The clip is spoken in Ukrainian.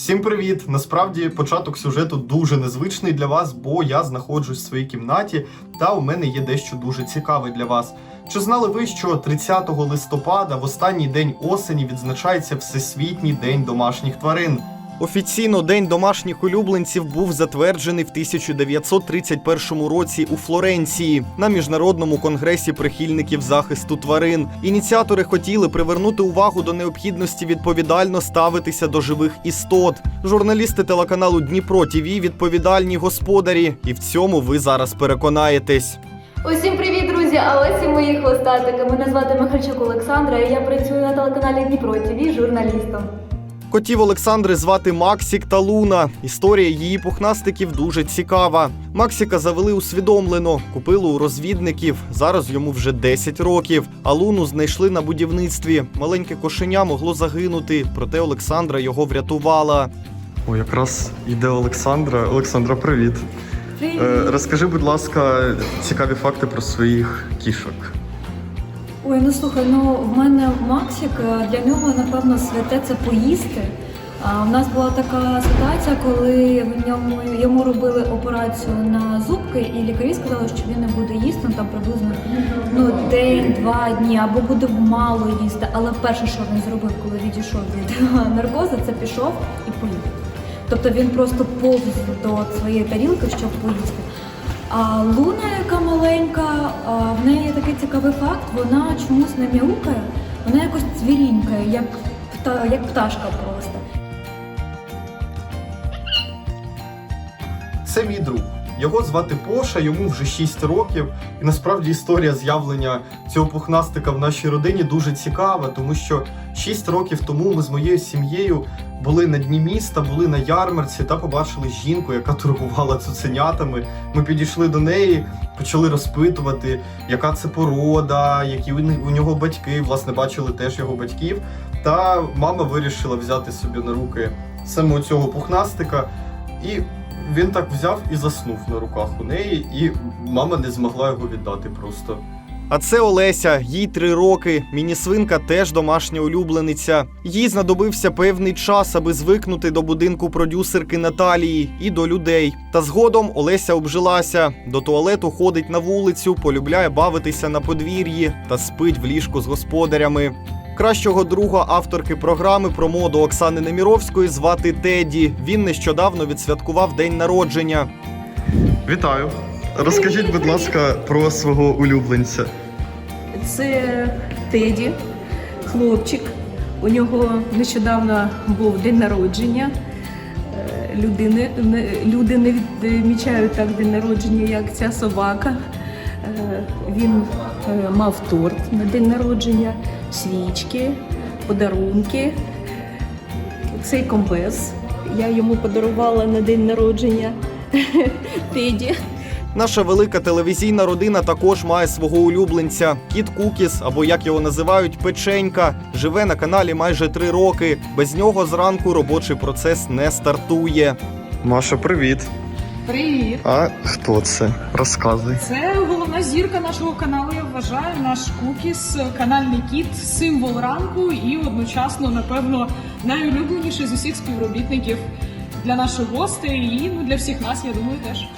Всім привіт! Насправді початок сюжету дуже незвичний для вас, бо я знаходжусь в своїй кімнаті, та у мене є дещо дуже цікаве для вас. Чи знали ви, що 30 листопада, в останній день осені, відзначається Всесвітній день домашніх тварин? Офіційно День домашніх улюбленців був затверджений в 1931 році у Флоренції на міжнародному конгресі прихильників захисту тварин. Ініціатори хотіли привернути увагу до необхідності відповідально ставитися до живих істот. Журналісти телеканалу Дніпро ТІВІ відповідальні господарі, і в цьому ви зараз переконаєтесь. Усім привіт, друзі! А ось і мої хвостатики. Мене звати Михальчук Олександра, і я працюю на телеканалі Дніпро ТВ журналістом. Котів Олександри звати Максік та Луна. Історія її пухнастиків дуже цікава. Максіка завели усвідомлено, купили у розвідників. Зараз йому вже 10 років. А Луну знайшли на будівництві. Маленьке кошеня могло загинути, проте Олександра його врятувала. О, якраз іде Олександра. Олександра, привіт. Е, розкажи, будь ласка, цікаві факти про своїх кішок. Ой, ну слухай, ну в мене Максик е, для нього напевно святе це поїсти. А, у нас була така ситуація, коли в ньому йому робили операцію на зубки, і лікарі сказали, що він не буде їсти ну, там приблизно ну день-два дні або буде мало їсти. Але перше, що він зробив, коли відійшов від наркозу, це пішов і поїв. Тобто він просто повз до своєї тарілки, щоб поїсти. А Луна, яка маленька, в неї є такий цікавий факт, вона чомусь не мяукає, вона якось цвірінькає, як, пта, як пташка просто. Це мій друг. Його звати Поша, йому вже 6 років. І насправді історія з'явлення цього пухнастика в нашій родині дуже цікава, тому що 6 років тому ми з моєю сім'єю були на дні міста, були на ярмарці та побачили жінку, яка торгувала цуценятами. Ми підійшли до неї, почали розпитувати, яка це порода, які у нього батьки. Власне, бачили теж його батьків. Та мама вирішила взяти собі на руки саме цього пухнастика. І він так взяв і заснув на руках у неї, і мама не змогла його віддати просто. А це Олеся, їй три роки. Міні-свинка теж домашня улюблениця. Їй знадобився певний час, аби звикнути до будинку продюсерки Наталії і до людей. Та згодом Олеся обжилася. До туалету ходить на вулицю, полюбляє бавитися на подвір'ї та спить в ліжку з господарями. Кращого друга авторки програми про моду Оксани Неміровської звати Теді. Він нещодавно відсвяткував день народження. Вітаю. Розкажіть, будь ласка, про свого улюбленця. Це Теді, хлопчик. У нього нещодавно був день народження. Е, Людини, не- люди не відмічають так день народження, як ця собака. Е, Він мав торт на день народження, свічки, подарунки. Цей комбез я йому подарувала на день народження Теді. Наша велика телевізійна родина також має свого улюбленця кіт Кукіс, або як його називають, печенька. Живе на каналі майже три роки. Без нього зранку робочий процес не стартує. Маша, привіт. Привіт! А хто це? Розказуй. Це головна зірка нашого каналу. Я вважаю наш кукіс, канальний кіт, символ ранку і одночасно, напевно, найулюбленіший з усіх співробітників для наших гостей і ну для всіх нас. Я думаю, теж.